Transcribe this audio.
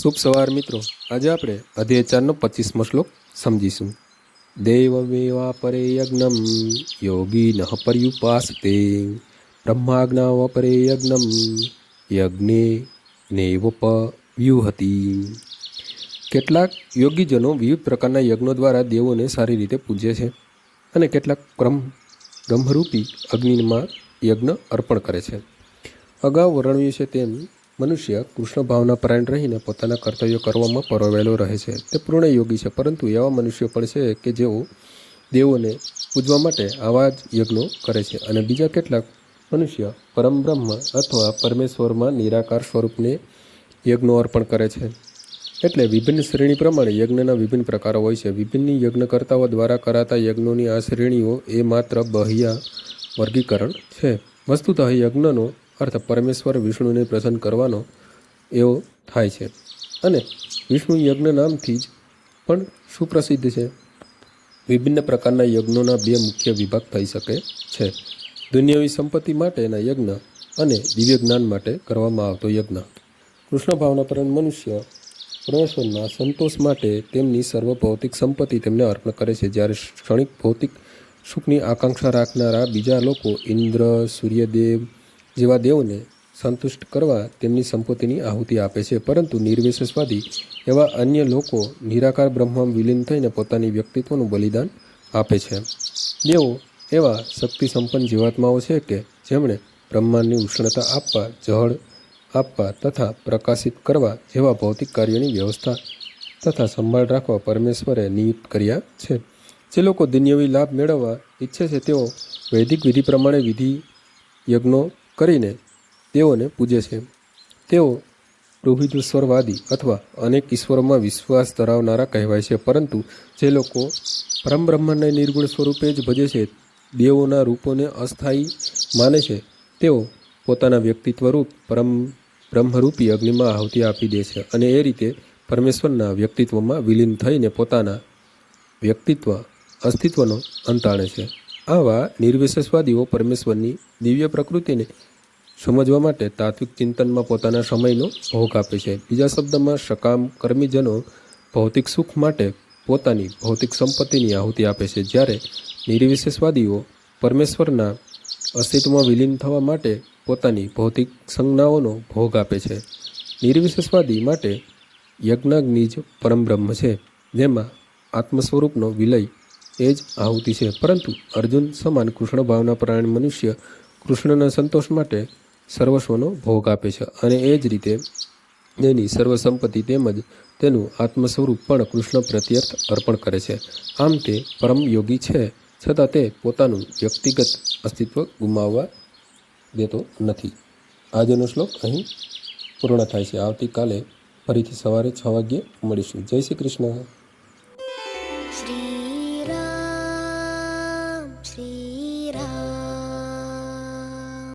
શુભ સવાર મિત્રો. આજે આપણે અધ્યાય ચારનો પચીસમો શ્લોક સમજીશું. દેવમેવા પરે યજ્ઞમ, યોગી ન પર્યુપાસતે. બ્રહ્માજ્ઞા પરે યજ્ઞમ, યજ્ઞે નેવપ વ્યુહતી કેટલાક યોગીજનો વિવિધ પ્રકારના યજ્ઞો દ્વારા દેવોને સારી રીતે પૂજે છે અને કેટલાક ક્રમ બ્રહ્મરૂપી અગ્નિમાં યજ્ઞ અર્પણ કરે છે. અગાઉ વર્ણવ્યું છે તેમ મનુષ્ય કૃષ્ણ ભાવના પરાયણ રહીને પોતાના કર્તવ્યો કરવામાં પરોવેલો રહે છે. તે પૂર્ણ યોગી છે, પરંતુ એવા મનુષ્યો પણ છે કે જેઓ દેવોને પૂજવા માટે આવા જ યજ્ઞો કરે છે અને બીજા કેટલાક મનુષ્ય પરમબ્રહ્મ અથવા પરમેશ્વરમાં નિરાકાર સ્વરૂપને યજ્ઞો અર્પણ કરે છે. એટલે વિભિન્ન શ્રેણી પ્રમાણે યજ્ઞના વિભિન્ન પ્રકારો હોય છે. વિભિન્ન યજ્ઞકર્તાઓ દ્વારા કરાતા યજ્ઞોની આ શ્રેણીઓ એ માત્ર બહ્યા વર્ગીકરણ છે. વસ્તુતઃ યજ્ઞનો અર્થ પરમેશ્વર વિષ્ણુને પ્રસન્ન કરવાનો એવો થાય છે. અને વિષ્ણુ યજ્ઞ નામથી જ પણ સુપ્રસિદ્ધ છે. વિભિન્ન પ્રકારના યજ્ઞોના બે મુખ્ય વિભાગ થઈ શકે છે. દુનિયાવી સંપત્તિ માટેના યજ્ઞ અને દિવ્ય જ્ઞાન માટે કરવામાં આવતો યજ્ઞ. કૃષ્ણ ભાવના પર મનુષ્ય પરમેશ્વરના સંતોષ માટે તેમની સર્વ ભૌતિક સંપત્તિ તેમને અર્પણ કરે છે. જ્યારે ક્ષણિક ભૌતિક સુખની આકાંક્ષા રાખનારા બીજા લોકો ઇન્દ્ર, સૂર્યદેવ જેવા દેવોને સંતુષ્ટ કરવા તેમની સંપત્તિની આહુતિ આપે છે. પરંતુ નિર્વિશેષવાદી એવા અન્ય લોકો નિરાકાર બ્રહ્મમાં વિલીન થઈને પોતાની વ્યક્તિત્વનું બલિદાન આપે છે. દેવો એવા શક્તિ સંપન્ન જીવાત્માઓ છે કે જેમણે બ્રહ્માંડની ઉષ્ણતા આપવા, જળ આપવા તથા પ્રકાશિત કરવા જેવા ભૌતિક કાર્યોની વ્યવસ્થા તથા સંભાળ રાખવા પરમેશ્વરે નિયુક્ત કર્યા છે. જે લોકો દિન્યવી લાભ મેળવવા ઈચ્છે છે, તેઓ વૈદિક વિધિ પ્રમાણે વિધિ યજ્ઞો કરીને તેઓને પૂજે છે. તેઓ રોહિતેશ્વરવાદી અથવા અનેક ઈશ્વરોમાં વિશ્વાસ ધરાવનારા કહેવાય છે. પરંતુ જે લોકો પરમબ્રહ્મને નિર્ગુણ સ્વરૂપે જ ભજે છે, દેવોના રૂપોને અસ્થાયી માને છે, તેઓ પોતાના વ્યક્તિત્વ રૂપ પરમ બ્રહ્મરૂપી અગ્નિમાં આહુતિ આપી દે છે અને એ રીતે પરમેશ્વરના વ્યક્તિત્વમાં વિલીન થઈને પોતાના વ્યક્તિત્વ અસ્તિત્વનો અંતાણે છે. આવા નિર્વિશેષવાદીઓ પરમેશ્વરની દિવ્ય પ્રકૃતિને સમજવા માટે તાત્વિક ચિંતનમાં પોતાના સમયનો ભોગ આપે છે. બીજા શબ્દમાં, સકામ કર્મીજનો ભૌતિક સુખ માટે પોતાની ભૌતિક સંપત્તિની આહુતિ આપે છે. જ્યારે નિર્વિશેષવાદીઓ પરમેશ્વરના અસ્તિત્વમાં વિલીન થવા માટે પોતાની ભૌતિક સંજ્ઞાઓનો ભોગ આપે છે. નિર્વિશેષવાદી માટે યજ્ઞાગ્નિ જ પરમબ્રહ્મ છે, જેમાં આત્મ સ્વરૂપનો વિલય એ જ આહુતિ છે. પરંતુ અર્જુન સમાન કૃષ્ણ ભાવના પરાયણ મનુષ્ય કૃષ્ણના સંતોષ માટે સર્વસ્વનો ભોગ આપે છે અને એ જ રીતે એની સર્વ સંપત્તિ તેમજ તેનું આત્મ સ્વરૂપ પણ કૃષ્ણ પ્રત્યર્થ અર્પણ કરે છે. આમ તે પરમ યોગી છે. છતાં તે પોતાનું વ્યક્તિગત અસ્તિત્વ ગુમાવવા દેતો નથી. આજનો શ્લોક અહીં પૂર્ણ થાય છે. આવતીકાલે ફરીથી સવારે છ વાગ્યે મળીશું. જય શ્રી કૃષ્ણ. શ્રી